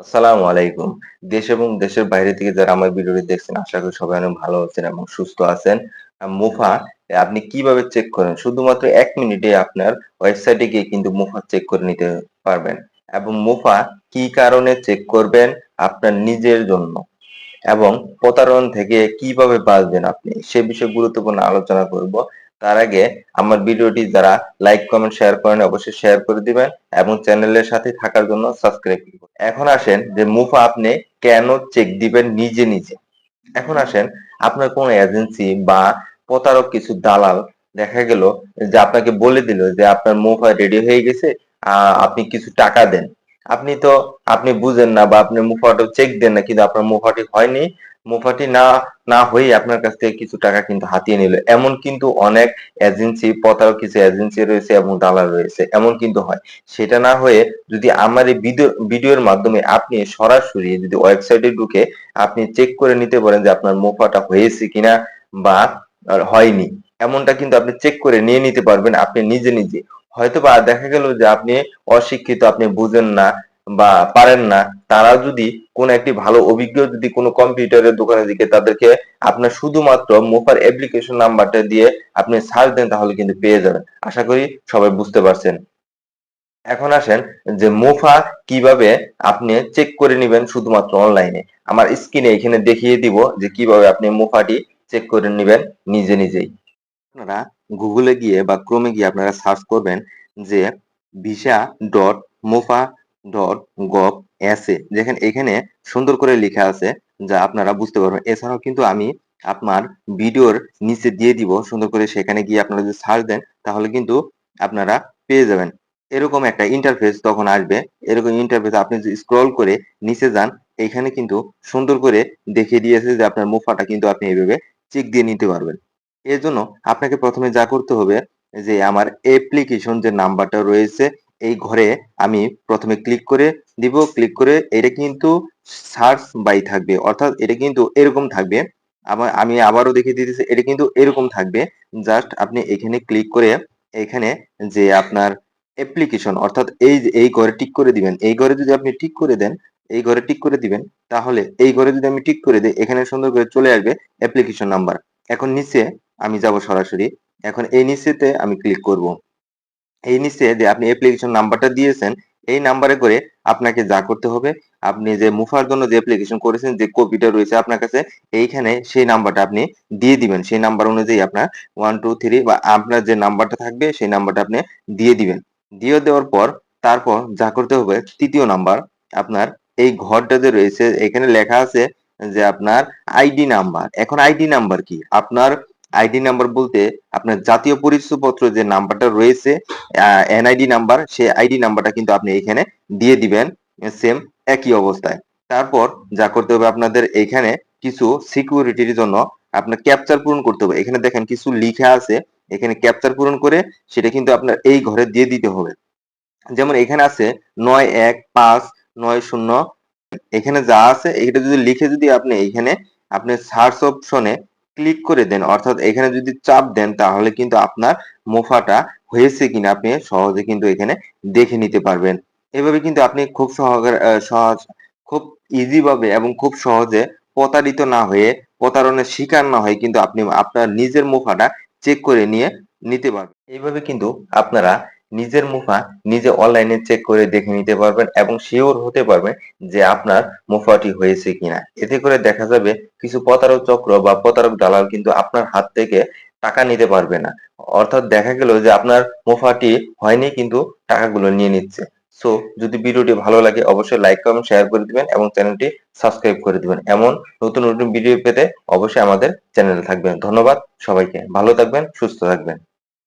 আসসালামু আলাইকুম। দেশ এবং দেশের বাইরে থেকে যারা আমার ভিডিওটি দেখছেন, আশা করি সবাই অনেক ভালো আছেন এবং সুস্থ আছেন। মুফা আপনি কীভাবে চেক করেন? শুধুমাত্র ১ মিনিটে আপনার ওয়েবসাইটে গিয়ে কিন্তু মুফা চেক করে নিতে পারবেন। এবং মুফা কি কারণে চেক করবেন? আপনার নিজের জন্য। এবং প্রতারণ থেকে কীভাবে বাঁচবেন আপনি? সে বিষয়ে গুরুত্বপূর্ণ আলোচনা করব। তার আগে আমার ভিডিওটি যারা লাইক, কমেন্ট, শেয়ার করেন অবশ্যই শেয়ার করে দিবেন এবং চ্যানেলের সাথে থাকার জন্য সাবস্ক্রাইব করবেন। এখন আসেন যে মুফা আপনি কেন চেক দিবেন নিজে, নিজে? এখন আসেন আপনার কোনো এজেন্সি বা প্রতারক কিছু দালাল দেখা গেল যে আপনাকে বলে দিল যে আপনার মুফা রেডি হয়ে গেছে, আপনি কিছু টাকা দেন। আপনি তো আপনি বুঝেন না বা আপনি মুফাটা চেক দেন না কিন্তু আপনার মুফাটি হয়নি। মুফাটি না, না হয়ে আপনার কাছ থেকে কিছু টাকা কিন্তু হাতিয়ে নিল। এমন কিন্তু অনেক এজেন্সি প্রতারক কিছু এজেন্সি রয়েছে এবং দালাল রয়েছে। এমন কিন্তু হয়। সেটা না হয়ে যদি আমার এই ভিডিও ভিডিওর মাধ্যমে আপনি সরাসরি যদি ওয়েবসাইটে ঢুকে আপনি চেক করে নিতে পারেন যে আপনার মুফাটা হয়েছে কিনা বা হয়নি। এমনটা কিন্তু আপনি চেক করে নিয়ে নিতে পারবেন আপনি নিজে, নিজে। হয়তোবা দেখা গেল যে আপনি অশিক্ষিত, আপনি বুঝেন না বা পারেন না। তারা যদি কোন একটি ভালো অভিজ্ঞ যদি কোনো কম্পিউটারের দোকানে দিকে তাদেরকে আপনার শুধুমাত্র মোফার অ্যাপ্লিকেশন নাম্বারটা দিয়ে আপনি সার্চ দেন তাহলে কিন্তু পেয়ে যাবেন। আশা করি সবাই বুঝতে পারছেন। এখন আসেন যে মোফা কীভাবে আপনি চেক করে নিবেন শুধুমাত্র অনলাইনে। আমার স্ক্রিনে এখানে দেখিয়ে দিব যে কীভাবে আপনি মোফাটি চেক করে নিবেন নিজে, নিজেই। আপনারা গুগলে গিয়ে বা ক্রোমে গিয়ে আপনারা সার্চ করবেন যে visa.mofa.gov.sa দেখেন এখানে সুন্দর করে লেখা আছে যা আপনারা বুঝতে পারবেন। এছাড়াও কিন্তু আমি আপনার ভিডিওর নিচে দিয়ে দিব সুন্দর করে সেখানে গিয়ে আপনারা যদি সার্চ দেন তাহলে কিন্তু আপনারা পেয়ে যাবেন। এরকম একটা ইন্টারফেস তখন আসবে। এরকম ইন্টারফেস আপনি যদি স্ক্রল করে নিচে যান, এখানে কিন্তু সুন্দর করে দেখিয়ে দিয়েছে যে আপনার মুফাটা কিন্তু আপনি এভাবে চেক দিয়ে নিতে পারবেন। এর জন্য আপনাকে প্রথমে যা করতে হবে যে আমার অ্যাপ্লিকেশন যে নাম্বারটা রয়েছে এই ঘরে আমি প্রথমে ক্লিক করে দিব। ক্লিক করে এটা কিন্তু সার্চ বাই থাকবে। অর্থাৎ এটা কিন্তু এরকম থাকবে। আবার আমি আবারও দেখিয়ে দিতেছি এটা কিন্তু এরকম থাকবে। জাস্ট আপনি এখানে ক্লিক করে এখানে যে আপনার অ্যাপ্লিকেশন অর্থাৎ এই এই ঘরে টিক করে দিবেন। এই ঘরে যদি আপনি টিক করে দেন, এই ঘরে টিক করে দিবেন তাহলে এই ঘরে যদি আমি টিক করে দিই এখানে সুন্দর করে চলে আসবে অ্যাপ্লিকেশন নাম্বার। এখন নিচে আমি যাব সরাসরি। এখন এই নিচেতে আমি ক্লিক করব। এই নিচে যে আপনি অ্যাপ্লিকেশন নাম্বারটা দিয়েছেন, এই নাম্বারে করে আপনাকে যা করতে হবে, আপনি যে মুফার জন্য যে অ্যাপ্লিকেশন করেছেন, যে কপিটা রয়েছে আপনার কাছে, এইখানে সেই নাম্বারটা আপনি দিয়ে দিবেন। সেই নাম্বার অনুযায়ী আপনার 1, 2, 3 বা আপনার যে নাম্বারটা থাকবে সেই নাম্বারটা আপনি দিয়ে দিবেন। দিয়ে দেওয়ার পর তারপর যা করতে হবে তৃতীয় নাম্বার আপনার এই ঘরটা যে রয়েছে এখানে লেখা আছে যে আপনার আইডি নাম্বার। এখন আইডি নাম্বার কি? আপনার আইডি নাম্বার বলতে আপনার জাতীয় পরিচয়পত্র যে নাম্বারটা রয়েছে এনআইডি নাম্বার, সেই আইডি নাম্বারটা কিন্তু আপনি এখানে দিয়ে দিবেন সেম একই অবস্থায়। তারপর যা করতে হবে আপনাদের এখানে কিছু সিকিউরিটির জন্য আপনার ক্যাপচার পূরণ করতে হবে। এখানে দেখেন কিছু লিখা আছে। এখানে ক্যাপচার পূরণ করে সেটা কিন্তু আপনার এই ঘরে দিয়ে দিতে হবে। যেমন এখানে আছে ৯১৫৯০ এখানে যা আছে, এটা যদি লিখে যদি আপনি এখানে আপনি সার্চ অপশনে ক্লিক করে দেন, অর্থাৎ এখানে যদি চাপ দেন, তাহলে কিন্তু আপনার মুফাটা হয়েছে কিনা আপনি সহজে কিন্তু এখানে দেখে নিতে পারবেন। এভাবে কিন্তু আপনি খুব সহকারে সহজ, খুব ইজি ভাবে এবং খুব সহজে প্রতারিত না হয়ে, প্রতারণার শিকার না হয়ে কিন্তু আপনি আপনার নিজের মুফাটা চেক করে নিয়ে নিতে পারবেন। এইভাবে কিন্তু আপনারা নিজের মুফা নিজে অনলাইনে চেক করে দেখে নিতে পারবেন এবং শিওর হতে পারবেন যে আপনার মুফাটি হয়েছে কিনা। এতে করে দেখা যাবে কিছু প্রতারক চক্র বা প্রতারক দালাল কিন্তু আপনার হাত থেকে টাকা নিতে পারবে না। অর্থাৎ দেখা গেল যে আপনার মুফাটি হয়নি কিন্তু টাকাগুলো নিয়ে নিচ্ছে। সো যদি ভিডিওটি ভালো লাগে অবশ্যই লাইক, কমেন্ট, শেয়ার করে দিবেন এবং চ্যানেলটি সাবস্ক্রাইব করে দিবেন। এমন নতুন, নতুন ভিডিও পেতে অবশ্যই আমাদের চ্যানেলে থাকবেন। ধন্যবাদ সবাইকে। ভালো থাকবেন, সুস্থ থাকবেন।